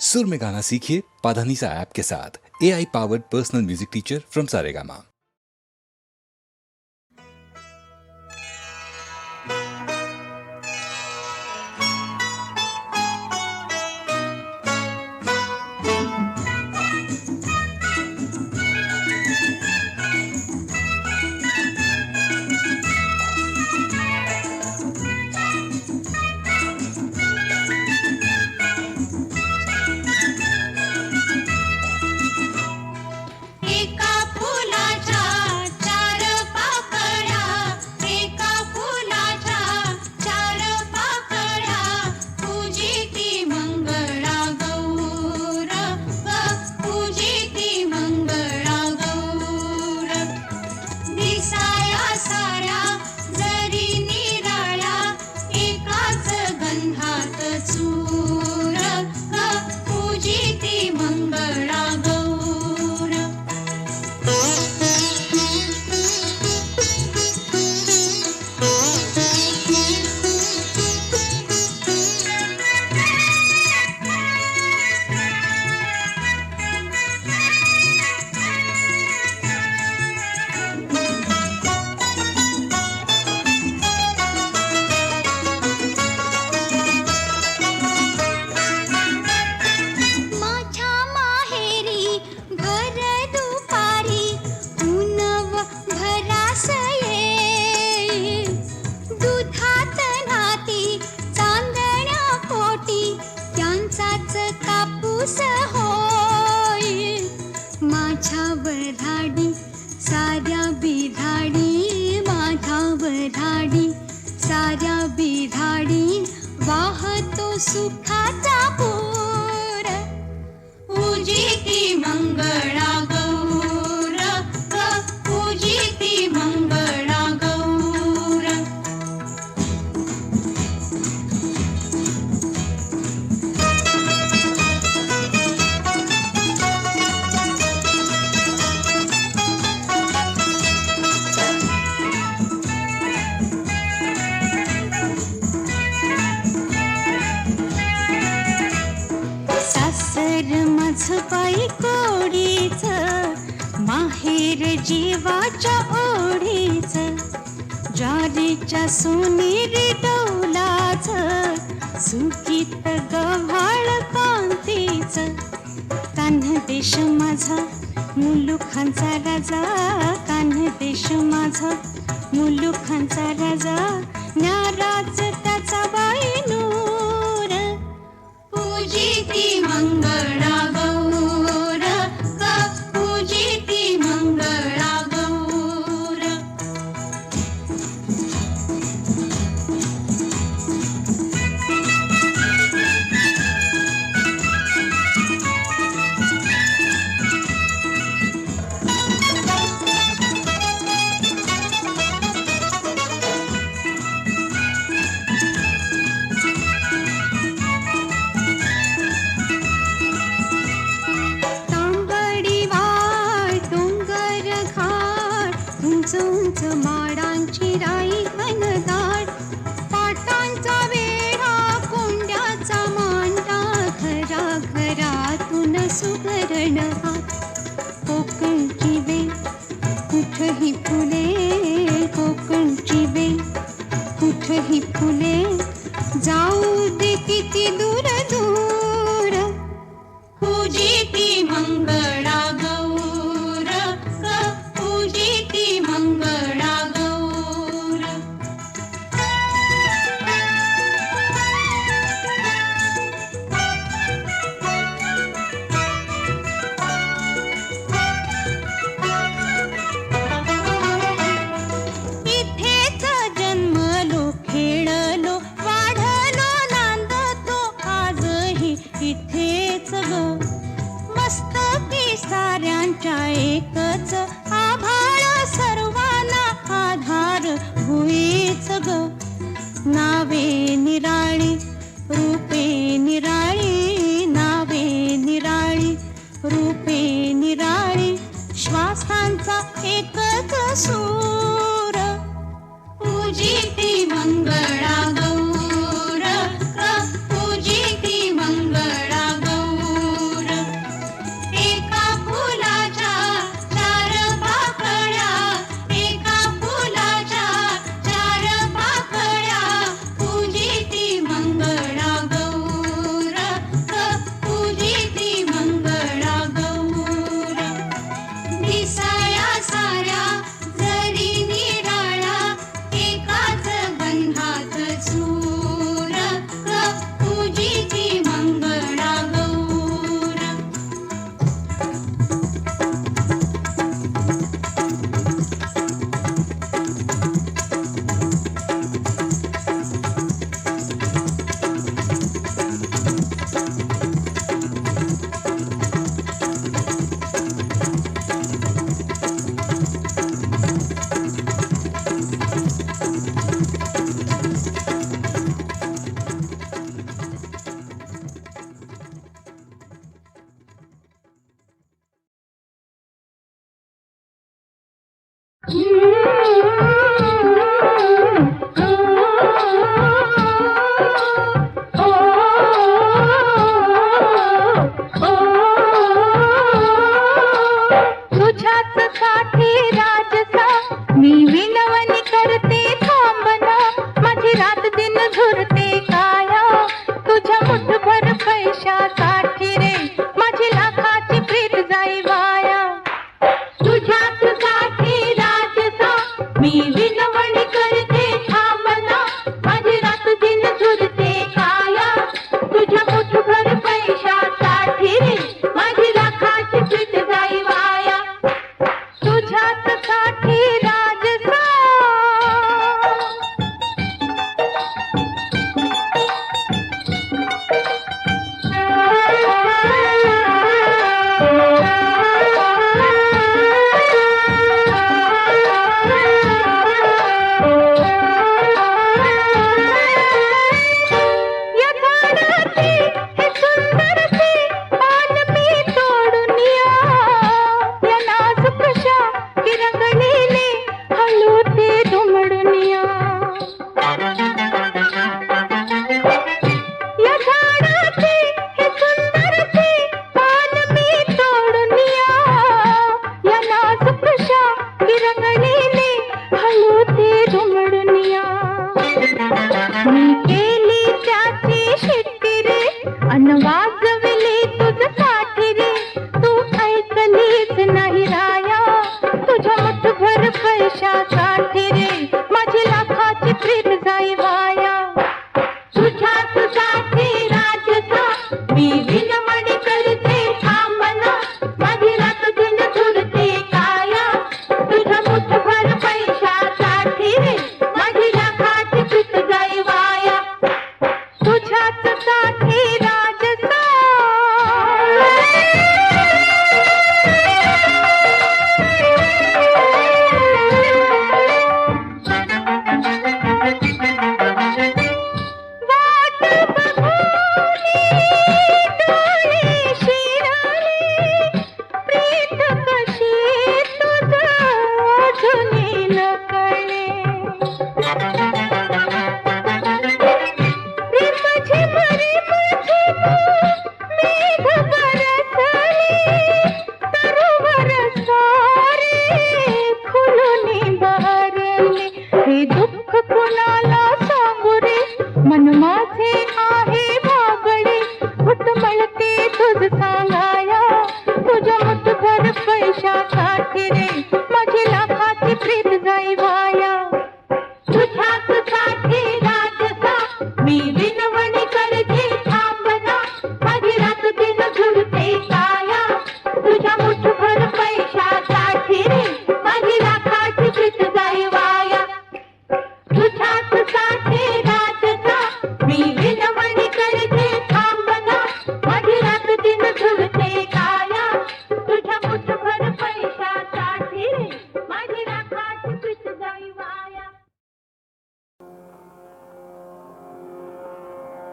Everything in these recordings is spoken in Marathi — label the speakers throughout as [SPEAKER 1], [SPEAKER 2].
[SPEAKER 1] سر میں گانا سیکھیے پادھانیسا ایپ کے ساتھ اے آئی پاورڈ پرسنل میوزک ٹیچر فرام سارے گاما सुनी डौलाच सुखित गव्हाळ कांतीच. कान्ह देश माझा मुलुखांचा राजा. कान्ह देश माझा मुलुखांचा राजा. ज्ञाराच त्याचा बाई नूर. पूजिती मंगळा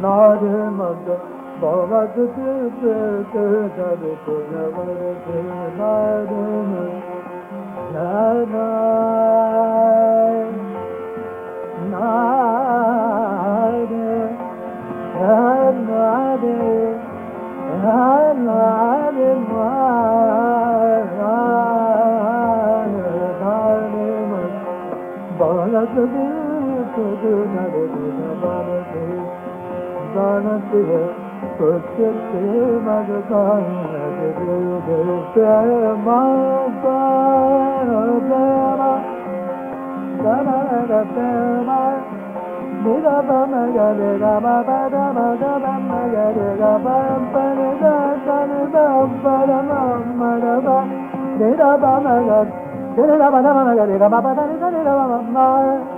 [SPEAKER 2] न
[SPEAKER 3] मतलबु न न Did I bother? Did I bother? Did I bother?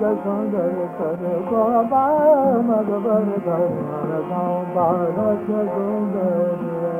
[SPEAKER 3] घंग करे
[SPEAKER 4] बाबा Sundar Sundar Sundar Sundar Sundar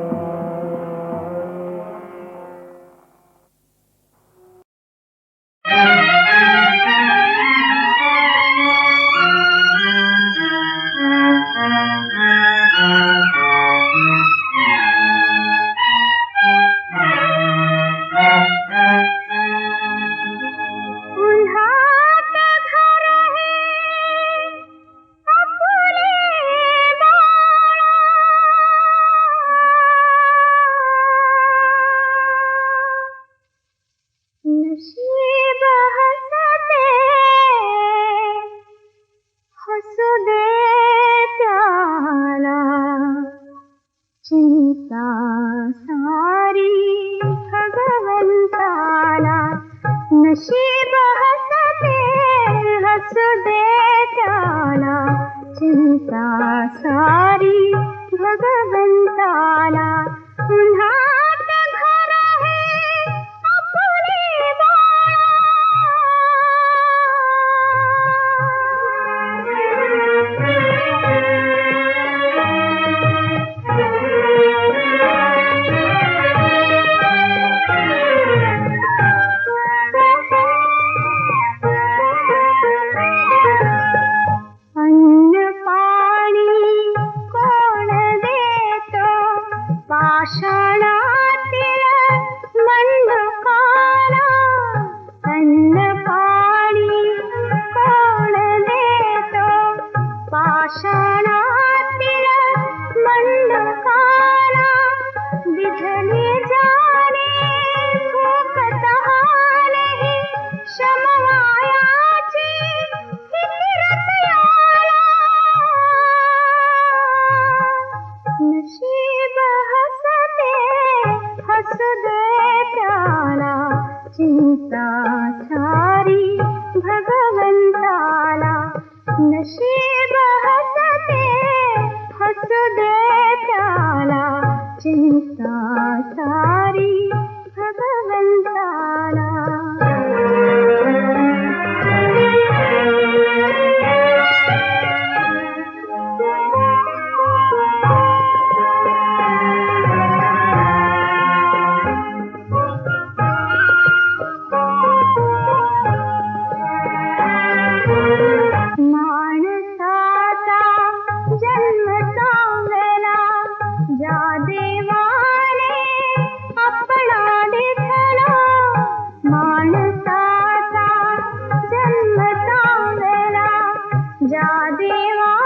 [SPEAKER 4] আষাঢ় हसु
[SPEAKER 2] देला चिन्ता ದೇವಾ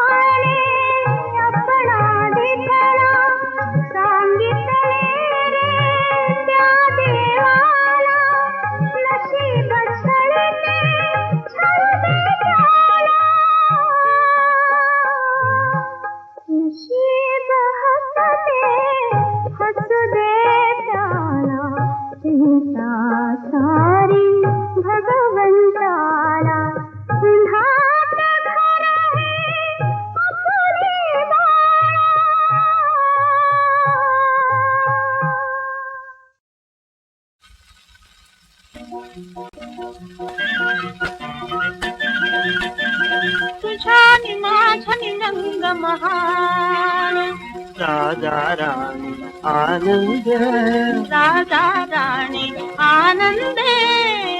[SPEAKER 2] माझ्या नि रंग महान।
[SPEAKER 5] राजा राणी आनंद।
[SPEAKER 2] राजा राणी आनंदे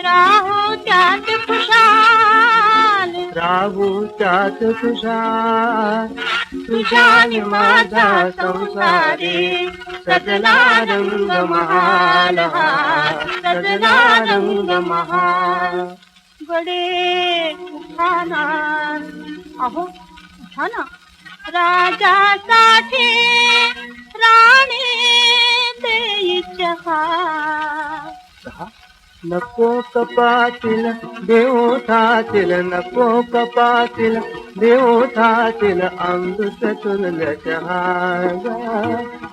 [SPEAKER 2] राहो त्यात खुशाल।
[SPEAKER 5] राहू त्यात खुशाल।
[SPEAKER 2] तुझ्या नि माझा संसारी सजला रंग महाल। सजला रंग महाल। بڑے آٹھ ناجا تا تھی رانی
[SPEAKER 5] جہاں نکو کپاتیل دیو تھا نکو کپات امب ستھن لہا گا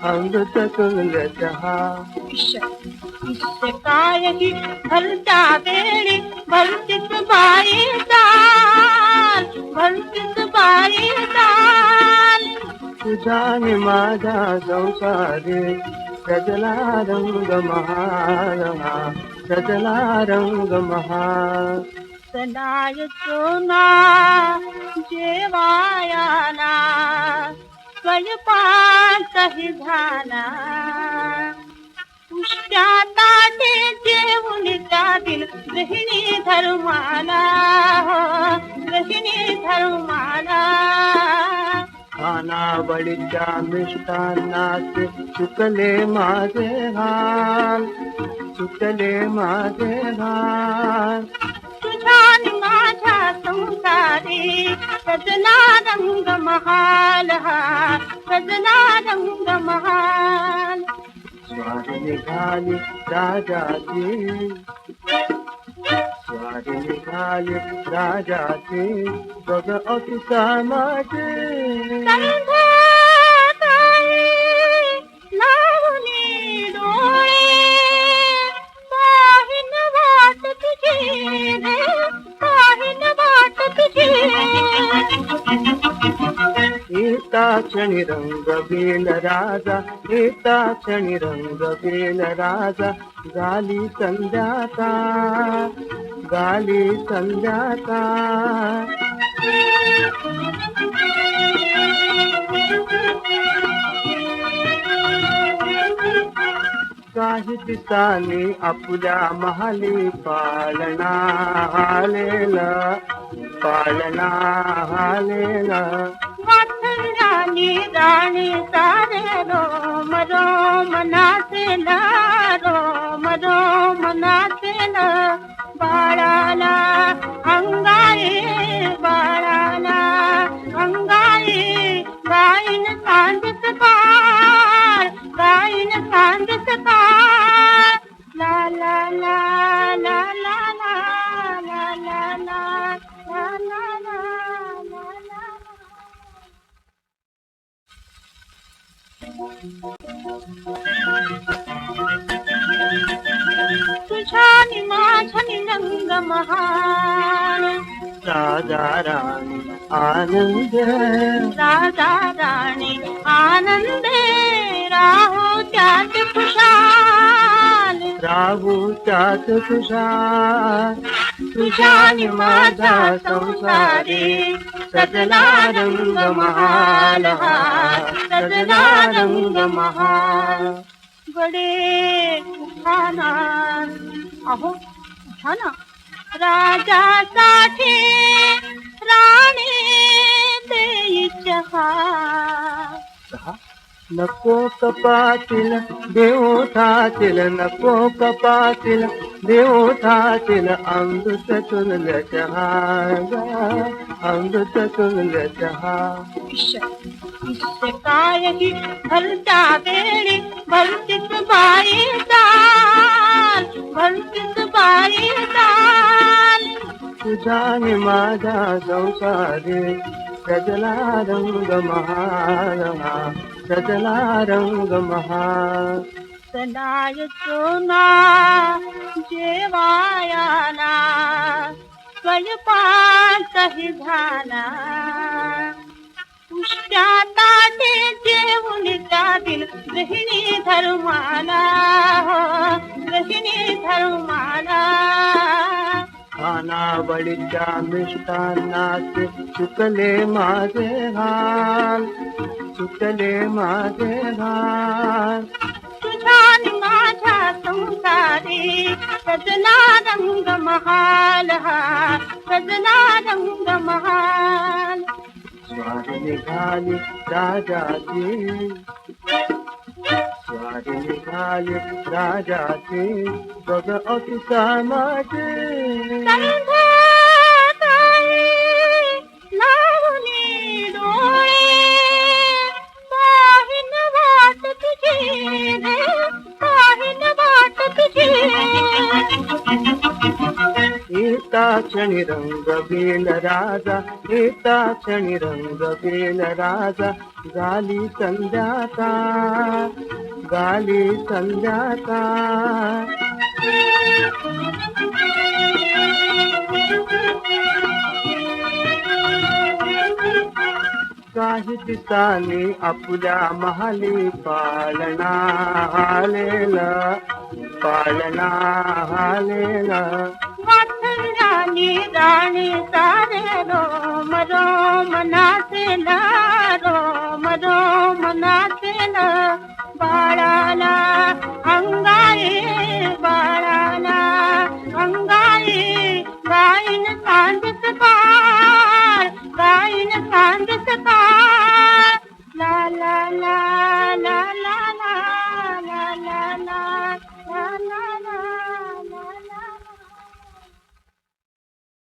[SPEAKER 5] ہم
[SPEAKER 2] ستن لہا کی بھلتا بیڑی بھلکت بائی دال بھلکت
[SPEAKER 5] بائی دال تجھانے ماجا سوسارے سجلا رنگ مہارما سجلا رنگ مہار
[SPEAKER 2] سلاج سونا جیوایا स्वयं पान्तहि धाना ताटे जेवून गृहिणी धर्माला. हो, गृहिणी धर्माला.
[SPEAKER 5] खानावळीच्या मिष्टान्नाचे चुकले माझे हाल. चुकले माझे हाल.
[SPEAKER 2] तुझ्या नि माझ्या संसारी सजला रंग महाल हा. सजला रंग महाल
[SPEAKER 5] Sua negale, dragate. sua negale, dragate. Doga otu samate.
[SPEAKER 2] Tarimba tá tai, launi doi. É. Mahina vata tijine, mahina
[SPEAKER 5] vata. येता क्षणी रंग बेल राजा येता क्षणी रंग बेल राजा गाली संध्याता गाली संध्याता Thank you. दिसानी आपल्या महाली पालना आलेला पालना आलेला.
[SPEAKER 2] वासराणी राणी सारे रोम रोम नाचेल रोम रोम नाचेल बाळाला अंगाई रंग महान.
[SPEAKER 5] राजा राणी आनंद.
[SPEAKER 2] राजा राणी आनंदे. राहो त्यात खुशाल.
[SPEAKER 5] राहू त्यात खुशाल.
[SPEAKER 2] तुझ्या नि माझा संसारी. सजला रंग महाल हा. सजला रंग महाल. गडे उठाना अहो उठा ना. رے د جہ
[SPEAKER 5] नको कपातील देव थियल नको कपातील देवील अंबृतुल चहां
[SPEAKER 2] अंबत जहाशी भलता
[SPEAKER 5] भलत पाई दा भलत रचला रंग महा रचला रंग महा
[SPEAKER 2] सदायचो ना जेवायाना स्वयंपाकही झाला पुष्ट्या ताटे जेवून त्यातील गहिणी धर्माला गहिणी धर्माला
[SPEAKER 5] खाना वड़िजा मिष्टाना के चुकले मारे हाल चुकले मारे हाल
[SPEAKER 2] तुझान माझा संसारी सजना रंग महाल सजना रंग महाल।
[SPEAKER 5] स्वाद निघाली राजा जी निघाली राजाची बघ अतिसा एता क्षणी रंग बेल राजा एता क्षणी रंग बेल राजा. गाली संध्याता गाली संध्याता काही दिसाने आपल्या महाली पालना आलेला पालना आलेला
[SPEAKER 2] ની રાણી તારે રોમ રોમ નાચે ના રોમ રોમ નાચે ના બાળાના અંગાઈ બાળાના અંગાઈ ગાઈન કાંદસ પાર ગાઈન કાંદસ પાર લા લા લા લા લા લા લા લા લા લા